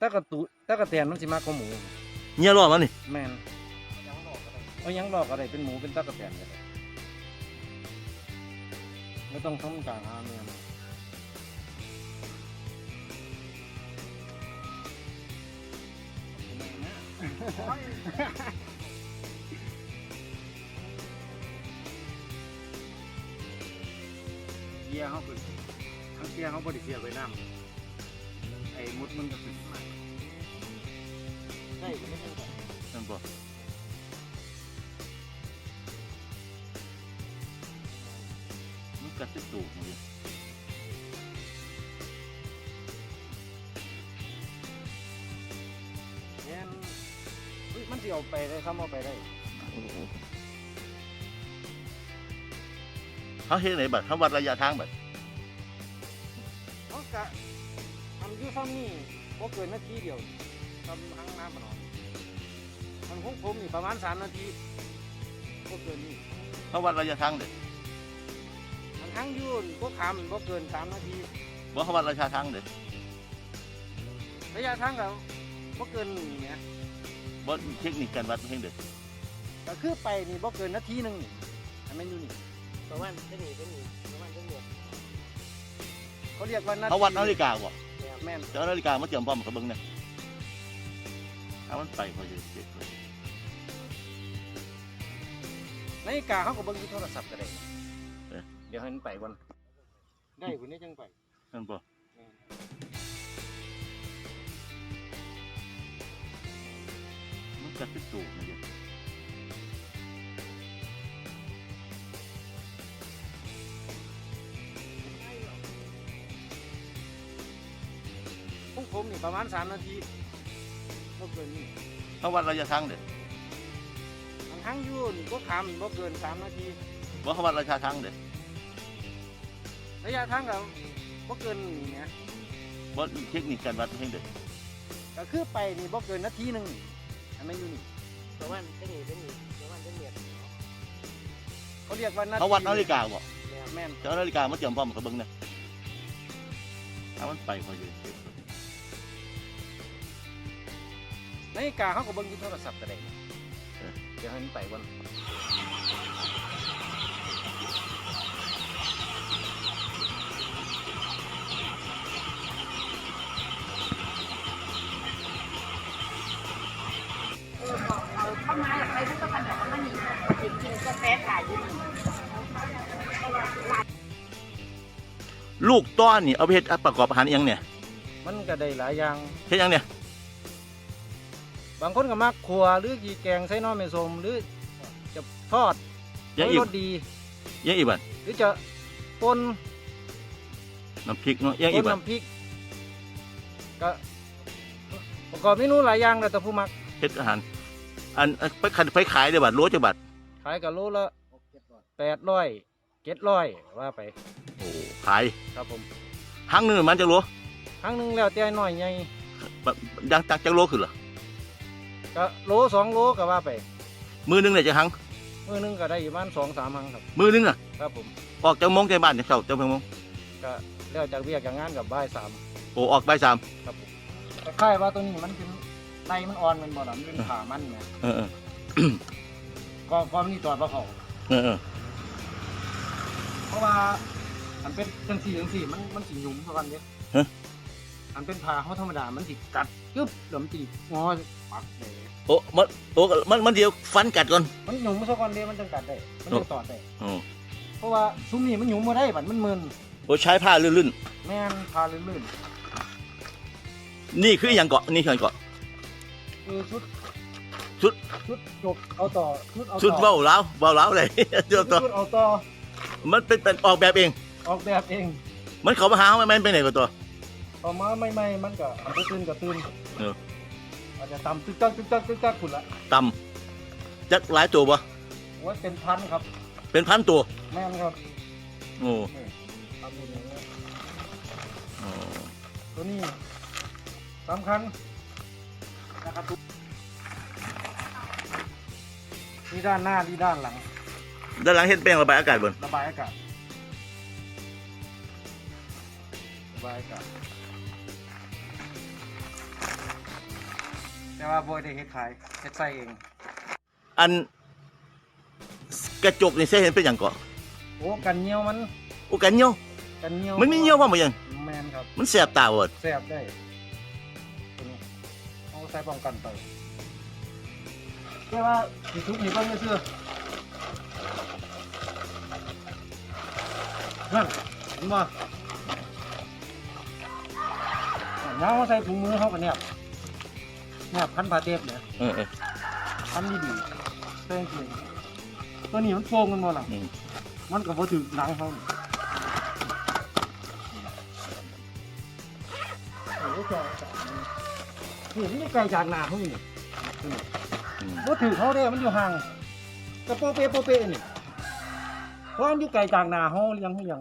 ตะกะตุตะกะแตนมันสิมากกว่าหมูเงี้ยรอดมันนี่แม่นเอาหยังหลอกอะไรเป็นหมูเป็นตะกะแตนก็ได้ไม่ต้องทำการหาเมียมาเกียร์เขาเป็นทั้งเกียร์เขาบริเสียไว้น้ำไอ้มุดมันก็ขึ้นมาได้ก็ไม่ได้ นั่นบ่มันกัดติดตูดมันอยู่แม่นเฮ้ยมันสิเอาไปได้ครับเอาไปได้เขาเฮ็ดไหนบัดเขาวัดระยะทางบัดเขากะทำอยู่ซ้ำนี่บ่เกินนาทีเดียวทำทั้งน้ำมันออก มันของผมนี่ประมาณสามนาทีบ่เกินนี่เขาวัดระยะทางเด้มันทั้งอยุ่นพวกขามบ่เกินสามนาทีบ่เขาวัดระยะทางเด้ระยะทางก็บ่เกินนี่เนี่ยบ่เทคนิคการวัดเฮ็ดเด้ก็คือไปนี่บ่เกินนาทีหนึงนี่อันนั้นอยู่นี่ประมาณเท่านี้เท่านี้ประมาณเท่านี้เขาเรียกว่านาทีเขาวัดนาฬิกาบ่แม่นเจ้านาฬิกามาเตรียมพร้อมกับเบิ่งเนี่ยถ้ามันไปพอจะเสร็จเลย นาฬิกาเขาก็เบิ่งอยู่โทรศัพท์ก็ได้เดี๋ยวให้มันไปก่อนได้คนนี้จังไป นั่นบ่มันกัดติดตูดมันอยู่พวกผมนี่ประมาณสามนาทีบ่เกินนี่เขาวัดระยะทางเด้มั นทั้งอยุ่นพวกขามบ่เกินสามนาทีบ่เขาวัดระยะทางเด้ระยะทางก็บ่เกินนี่เนี่ยบ่เทคนิคการวัดเฮ็ดเด้ก็คือไปนี่บ่เกินนาทีหนึงนี่อันนั้นอยู่นี่ประมาณเท่านี้เท่านี้ประมาณเท่านี้เขาเรียกว่านาทีเขาวัดนาฬิกาบ่แม่นเจ้านาฬิกามาเตรียมพร้อมกับเบิ่งเนี่ยถ้ามันไปพอจะเสร็จเลยนาฬิกาเขาก็เบิ่งอยู่โทรศัพท์ก็ได้ เดี๋ยวให้มันไปก่อนเราเข้ามาอยากไปทุกคนแบบว่ามันมีจริงๆก็แฟขายอยู่นี่ลูกต้อนนี่เอาไปเฮ็ดประกอบอาหารอิหยังเนี่ย มันก็ได้หลายอย่าง เฮ็ดหยังเนี่ย บางคนก็มักขัวหรือกีแกงใส่หน้อไม่สมหรือจะทอดยังให้อีกรสดียังอีกบัดหรือจะป่นน้ำพริกเนาะยังอีป่กนบัดน้ำพริกก็ประกอบเมนูหลายอย่างแล้วแต่ผู้มักเฮ็ดอาหารอันอันไปขายไปขายได้บัดโลจักบัดขายกับโลละแปดร้อยเจ็ดร้อยว่าไปโอ้ขายครับผมหังหนึงมันจักโลครั้งหนึงแล้วแต่น้อยใหญ่แบบยังจักจักโลขึ้นเหรอ ก็โลสองโลก็ว่าไป มือหนึงได้จักหัง มือหนึงก็ได้อยู่ประมาณสองสามครั้งครับ มือหนึงน่ะครับผมออกจากโมงจากบ้านจากเช้าจากโมงก็แล้วจากเวียกจากงานกับบ่ายสามโอ้ออกบ่ายสามครับผมแต่ค่ายว่าตัวนี้มันเป็นในมันอ่อนมันบ่ดำเป็นผ่ามันไงเออเออก็ก็มันนี่ตอดว่าเขาเออเออเพราะว่ามันเป็นจังสี่จังสี่มันมันสิหยุ่มเท่ากันเนี่ย มันเป็นผ่าเขาธรรมดา มันสิกัดกึบแล้วมันสิงอปักเลยโอ้มันโอ้มันมันเดียวฟันกัดก่อน มันหยุ่มซะก่อนเดียวมันจังกัดได้ มันจังตอดได้โอ้เพราะว่าซุ้มนี่มันหยุ่มมาได้บัดมันมึนโอ้ใช้ผ้าลื่นแม่นพาลื่นๆนี่คืออหย่างเกาะนี่คืออหย่างเกาะ ๆคือชุดชุด ชุดจบเอาต่อชุดเอาต่อชุดเบ้าเล้าวเบ้าเล้าวเลย เดี๋ยวต่อชุดเอาต่อมันเป็นเป็นออกแบบเอง ออกแบบเอง มันเขามาหาว่ามันไปไหนกับตัว ต่อมาใหม่ๆมันก็อันจะตื่นก็ตื่นเออ อาจจะตำตึกตักตึกตักตึกตักคุณละตำจักหลายตัวปะว่าเป็นพันครับเป็นพันตัว แม่นครับโอ้ทำอย่างนี้โอ้ตัวนี้สำคัญนะครับทุกนี่ด้านหน้านี่ด้านหลัง ด้านหลังเฮ็ดแป้งระบายอากาศบนระบายอากาศระบายอากาศ แต่ว่าบ่ได้เฮ็ดขายเฮ็ดใส่เอง อันกระจกนี่ใช่เห็นเป็นอย่างก่อนโอ้กันเหนียวมันโอ้กันเหี่ยวกันเหนียวมันมีเหี่ยวว่าบ่ยังแม่นครับ มันแสบตาเบิดแซ่บได้ตัวนี้เอาใส่ป้องกันไปแต่ว่าสิทุกนี่เบิ่งซื่อนั่นเห็นบ่น้าเขาใส่ถุงมือเขากันเนี่ย เนี่ยพันผ้าเทปเนี่ยเออเออทำดีดีๆแต่จริงๆตัวนี้มันโป่งกันหมดล่ะอืมมันก็บ่ถึกหนังเขานี่โอ้โหจอจอนี่มันอยู่ไกลจากหน้าเขานี่อืมบ่ถึกเขาเด้มันอยู่ห่างกระโปะเปะโปะเปะนี่เพราะมันอยู่ไกลจากหน้าเขาเลี้ยงเขายัง